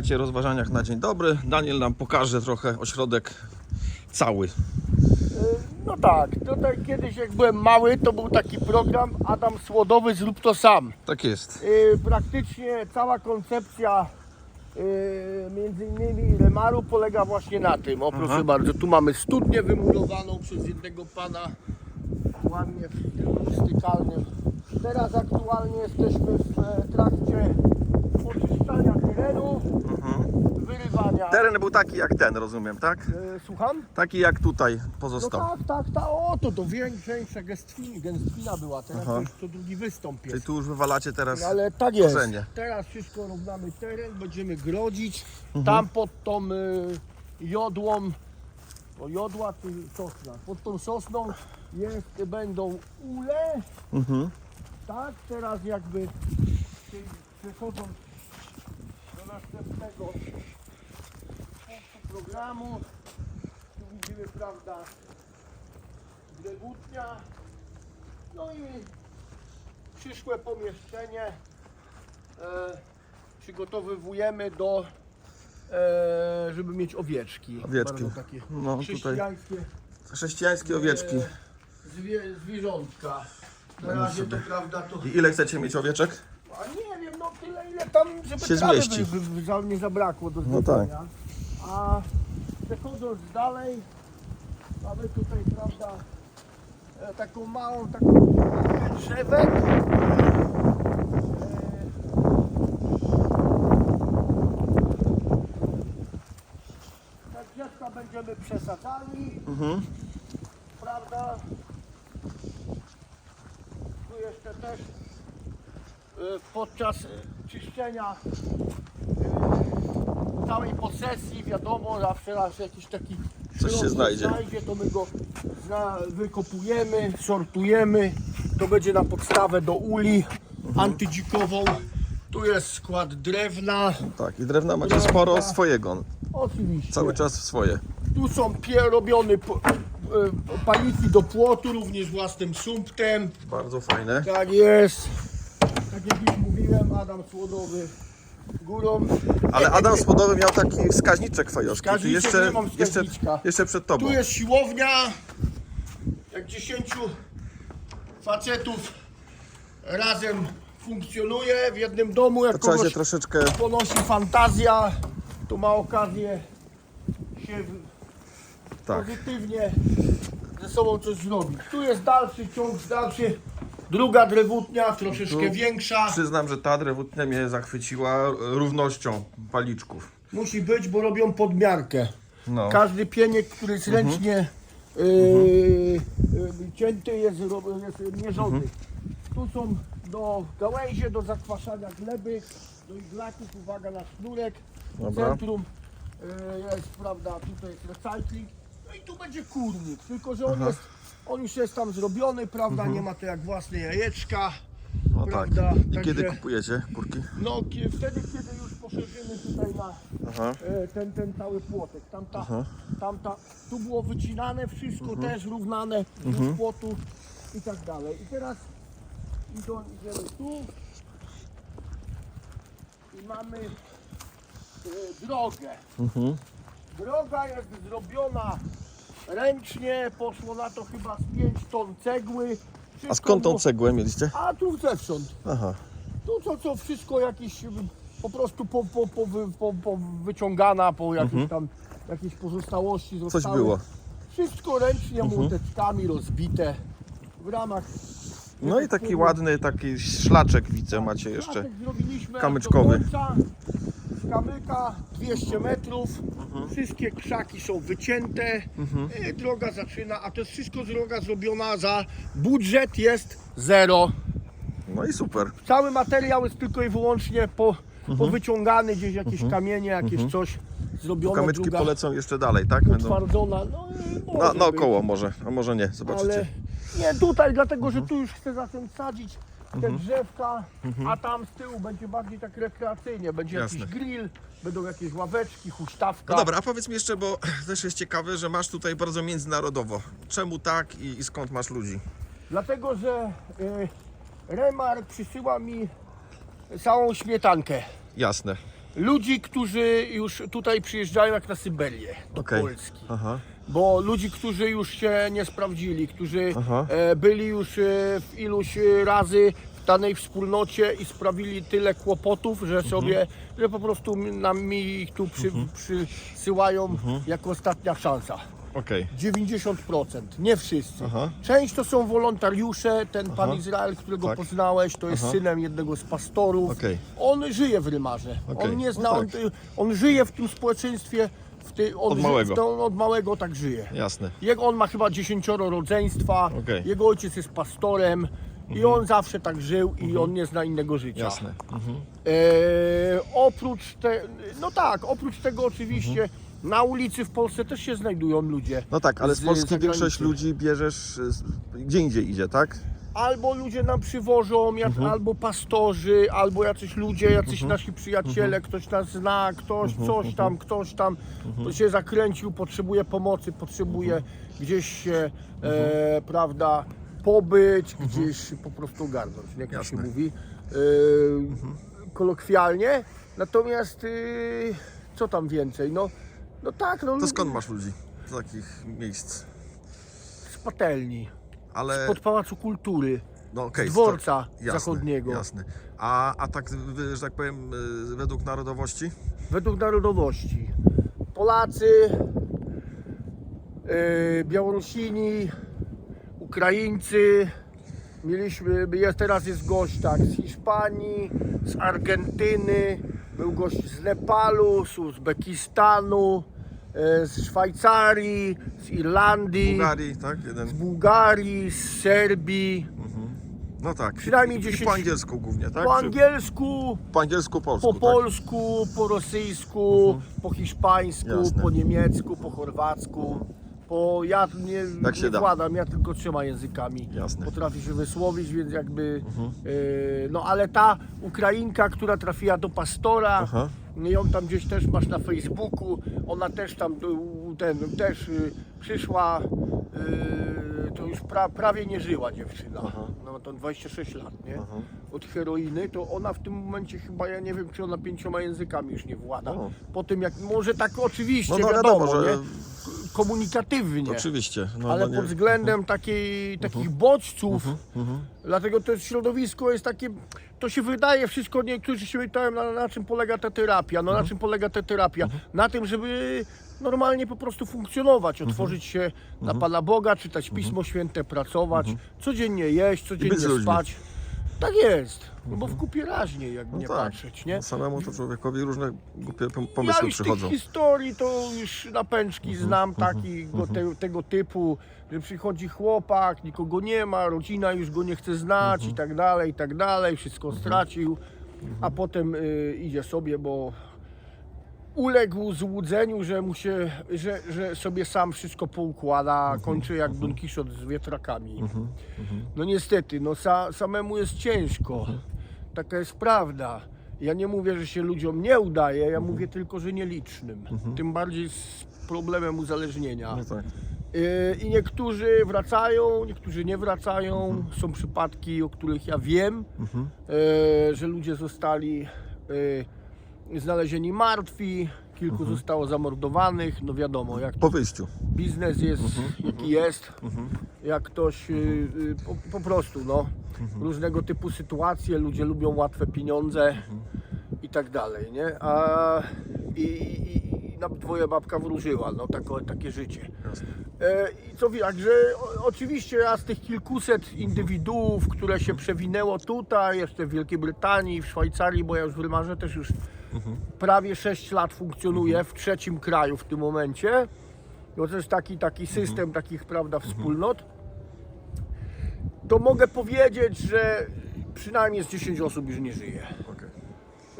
Słuchajcie, rozważaniach na dzień dobry. Daniel nam pokaże trochę ośrodek cały. No tak, tutaj kiedyś jak byłem mały, to był taki program Adam Słodowy zrób to sam. Tak jest. Yy, praktycznie cała koncepcja yy, między innymi Remaru polega właśnie na tym. O proszę Aha. bardzo, tu mamy studnię wymurowaną przez jednego pana ładnie w stylu rustykalnym. Teraz aktualnie jesteśmy w e, trakcie oczyszczania terenu, wyrywania. Teren był taki jak ten, rozumiem, tak? E, słucham? Taki jak tutaj No pozostał. tak, tak, tak. O, to to większa, gęstwina, gęstwina była. Teraz Aha. to już to drugi wystąp Czyli jest. tu już wywalacie teraz. No, Ale tak jest. korzenie. Teraz wszystko równamy teren, będziemy grodzić. Mhm. Tam pod tą y, jodłą, o jodła czy sosna, pod tą sosną jest, będą ule. Mhm. Tak, teraz jakby czyli przechodząc następnego punktu programu, tu widzimy, prawda, drewutnia, no i przyszłe pomieszczenie e, przygotowywujemy do, e, żeby mieć owieczki. Owieczki. Bardzo takie No, tutaj- chrześcijańskie Chrześcijańskie owieczki. e, zwie, zwierzątka. Na razie to prawda to... I ile chcecie mieć owieczek? A nie wiem, no tyle ile tam, żeby Się trawy zmieści. by, by, by nie zabrakło do No zjedzenia. A przechodząc dalej, mamy tutaj, prawda, e, taką małą, taką drzewek. E, Te drzewka będziemy przesadzali, Mhm. prawda? Tu jeszcze też e, podczas e, czyszczenia e, całej posesji, wiadomo, zawsze raz jakiś taki Coś się znajdzie. znajdzie, to my go zna, wykopujemy, sortujemy. To będzie na podstawę do uli Mhm. antydzikową. Tu jest skład drewna. Tak, i drewna macie sporo swojego. Oczywiście. Cały czas swoje. Tu są robione e, paliki do płotu, również własnym sumptem. Bardzo fajne. Tak jest. Tak jak mówiłem, Adam Słodowy górą. Ale Adam Słodowy miał taki wskaźniczek fajoszki. Ty Wskaźniczek, jeszcze, nie mam jeszcze, wskaźniczka. jeszcze przed tobą. Tu jest siłownia. Jak dziesięciu facetów razem funkcjonuje w jednym domu. Jak To trzeba się kogoś troszeczkę... ponosi fantazja, to ma okazję się Tak. pozytywnie ze sobą coś zrobić. Tu jest dalszy ciąg, dalszy. Druga drewutnia, troszeczkę Tu większa. Przyznam, że ta drewutnia mnie zachwyciła równością paliczków. Musi być, bo robią podmiarkę. No. Każdy pieniek, który jest ręcznie yy, yy, cięty, jest, ro- jest mierzony. Tu są do gałęzie, do zakwaszania gleby, do iglaków, uwaga na sznurek. W Dobra. centrum yy, jest, prawda, tutaj jest recycling. No i tu będzie kurnik, tylko że on jest, on już jest tam zrobiony, prawda, nie ma to jak własne jajeczka. No tak. Prawda, I także- kiedy kupujecie kurki? No wtedy, kiedy już poszerzymy tutaj na Aha. e, ten, ten cały płotek. Tamta, Aha. tamta, tu było wycinane wszystko Mhm. też równane z płotu i tak dalej. I teraz idą, idziemy tu i mamy e, drogę. Mhm. Droga jest zrobiona ręcznie, poszło na to chyba z 5 ton cegły. A Wszystko skąd tą było- cegłę mieliście? A tu zewsząd. Aha. Tu co, co wszystko jakieś y, po prostu po, po, po, wy- po, po wyciągana, po jakieś tam jakieś pozostałości Mhm. Coś zostały. było. Wszystko ręcznie młoteczkami rozbite w ramach. No i taki ładny taki szlaczek widzę macie jeszcze. Zrobiliśmy aż kamyczkowy. Do końca. Kamyka 200 metrów. Mhm. Wszystkie krzaki są wycięte. I droga zaczyna, a to jest wszystko droga zrobiona za budżet jest zero. No i super. Cały materiał jest tylko i wyłącznie po, Mhm. powyciągany, gdzieś jakieś kamienie, jakieś coś zrobione, Kamyczki druga polecą jeszcze dalej, tak? Będą utwardzona. No, i może na, być. naokoło może, a może nie, zobaczycie. Ale nie tutaj, dlatego że tu już chcę zacząć sadzić te Mhm. drzewka, a tam z tyłu będzie bardziej tak rekreacyjnie. Będzie Jasne. jakiś grill, będą jakieś ławeczki, huśtawka. No dobra, a powiedz mi jeszcze, bo też jest ciekawe, że masz tutaj bardzo międzynarodowo. Czemu tak i, i skąd masz ludzi? Dlatego, że y, Remar przysyła mi całą śmietankę. Jasne. Ludzi, którzy już tutaj przyjeżdżają jak na Syberię do Okej. Polski. Aha. Bo ludzi, którzy już się nie sprawdzili, którzy Aha. e, byli już e, w iluś e, razy w danej wspólnocie i sprawili tyle kłopotów, że Mhm. sobie, że po prostu nam mi ich tu przy, przysyłają Mhm. jako ostatnia szansa. Okej. 90%, nie wszyscy. Aha. Część to są wolontariusze, ten pan Izrael, którego Tak. poznałeś, to jest synem jednego z pastorów. Okej. On żyje w Rymarze. Okej. On nie No zna, tak. on, on żyje w tym społeczeństwie, w tej, on Od ży- małego. To on od małego tak żyje. Jasne. Jego, on ma chyba dziesięcioro rodzeństwa, Okej. Mhm. jego ojciec jest pastorem i on zawsze tak żył i on nie zna innego życia. Jasne. Mhm. E, oprócz te, no tak, oprócz tego oczywiście na ulicy w Polsce też się znajdują ludzie. No tak, ale z z Polski zagranicy. większość ludzi bierzesz z- gdzie indziej idzie, tak? Albo ludzie nam przywożą, jak, Mhm. albo pastorzy, albo jacyś ludzie, jacyś nasi przyjaciele, Mhm. ktoś nas zna, ktoś coś tam, ktoś tam, Mhm. się zakręcił, potrzebuje pomocy, potrzebuje Mhm. gdzieś się, e, prawda, pobyć, gdzieś po prostu ogarnąć, nie, jak to się Mhm. Jasne. Mhm. mówi, e, kolokwialnie. Natomiast e, co tam więcej, no, no tak, no To skąd masz ludzi z takich miejsc? z patelni, Ale pod Pałacu Kultury. no, z dworca to- jasne, zachodniego. Jasne. A, a tak, że tak powiem, y, według narodowości? według narodowości. Polacy, yy, Białorusini, Ukraińcy. Mieliśmy, jest, teraz jest gość tak, z Hiszpanii, z Argentyny, był gość z Nepalu, z Uzbekistanu, z Szwajcarii, z Irlandii, Bułgarii, tak? Jeden. z Bułgarii, z Serbii. No tak. Przynajmniej I 10 po angielsku głównie, tak? Po Czy- angielsku, po angielsku, polsku, po tak? polsku, po rosyjsku, po hiszpańsku, Jasne. po niemiecku, po chorwacku. Po, ja nie, Jak się nie da. władam, ja tylko trzema językami Jasne. potrafię się wysłowić, więc jakby. e, no ale ta Ukrainka, która trafiła do pastora, Aha. Ją tam gdzieś też masz na Facebooku, ona też tam ten, też y, przyszła, y, to już pra, prawie nie żyła dziewczyna. Aha. No to 26 lat, nie? Aha. Od heroiny, to ona w tym momencie chyba, ja nie wiem, czy ona pięcioma językami już nie włada. O. Po tym jak, może tak oczywiście, No, no wiadomo, wiadomo, że- nie? Komunikatywnie. Oczywiście. No, Ale no pod nie- względem takiej, takich bodźców, Mhm. dlatego to środowisko jest takie, to się wydaje wszystko, niektórzy się pytają na, na czym polega ta terapia. No na czym polega ta terapia? Na tym, żeby normalnie po prostu funkcjonować, otworzyć się na Pana Boga, czytać Pismo Święte, pracować, codziennie jeść, codziennie spać. Tak jest, no bo w kupie raźniej, jakby No nie tak. patrzeć, nie? No Samemu to człowiekowi różne głupie pom- Ja pomysły już przychodzą. tych historii to już na pęczki znam takiego te, tego typu, że przychodzi chłopak, nikogo nie ma, rodzina już go nie chce znać i tak dalej, i tak dalej, wszystko stracił, a potem y, idzie sobie, bo uległ złudzeniu, że mu się, że, że sobie sam wszystko poukłada, kończy jak Don Quixote z wiatrakami. No niestety, no sa, samemu jest ciężko. Taka jest prawda. Ja nie mówię, że się ludziom nie udaje, ja mówię tylko, że nielicznym. Tym bardziej z problemem uzależnienia. No tak. Yy, I niektórzy wracają, niektórzy nie wracają. Są przypadki, o których ja wiem, yy, że ludzie zostali yy, znalezieni martwi, kilku zostało zamordowanych. No wiadomo, jak Po wyjściu. biznes jest jaki jest, jak ktoś y, y, po, po prostu no, różnego typu sytuacje, ludzie lubią łatwe pieniądze i tak dalej, nie? A, i, i, nawet twoja babka wróżyła, no tako, takie życie. E, I co także oczywiście ja z tych kilkuset indywiduów, które się przewinęło tutaj, jeszcze w Wielkiej Brytanii, w Szwajcarii, bo ja już w Rymarze też już prawie 6 lat funkcjonuję w trzecim kraju w tym momencie. No to jest taki, taki system takich, prawda, wspólnot. To mogę powiedzieć, że przynajmniej z 10 osób już nie żyje.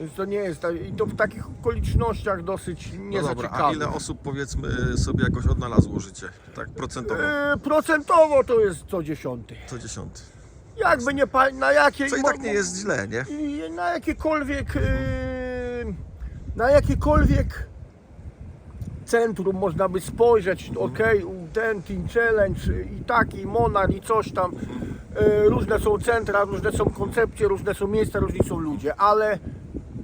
Więc to nie jest, i to w takich okolicznościach dosyć No dobra, a ile osób powiedzmy sobie jakoś odnalazło życie? Tak procentowo. E, procentowo to jest co dziesiąty. Co dziesiąty. Jakby nie na jakiej Co i tak nie jest źle, nie? i na jakiekolwiek e, na jakiekolwiek centrum można by spojrzeć, ok, ten Team Challenge i taki, Monar i coś tam. E, różne są centra, różne są koncepcje, różne są miejsca, różni są ludzie, ale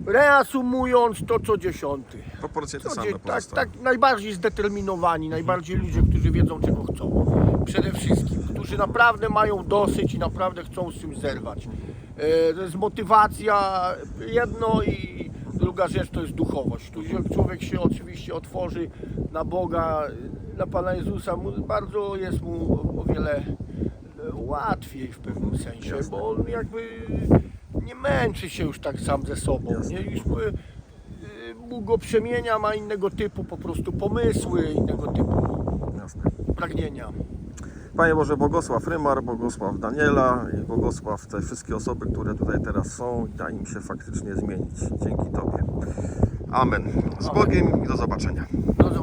Reasumując to co dziesiąty. Proporcje te same tak, tak, najbardziej zdeterminowani, najbardziej ludzie, którzy wiedzą czego chcą. Przede wszystkim, którzy naprawdę mają dosyć i naprawdę chcą z czymś zerwać. E, to jest motywacja jedno i druga rzecz to jest duchowość. Tu człowiek się oczywiście otworzy na Boga, na Pana Jezusa, bardzo jest mu o, wiele e, łatwiej w pewnym sensie, Jasne. bo on jakby nie męczy się już tak sam ze sobą. Jasne. Nie? Już by, Bóg go przemienia, ma innego typu po prostu pomysły, innego typu Jasne. pragnienia. Panie Boże, błogosław Rymar, błogosław Daniela i błogosław te wszystkie osoby, które tutaj teraz są i da im się faktycznie zmienić. Dzięki Tobie. Amen. Z Bogiem i do zobaczenia. Do zobaczenia.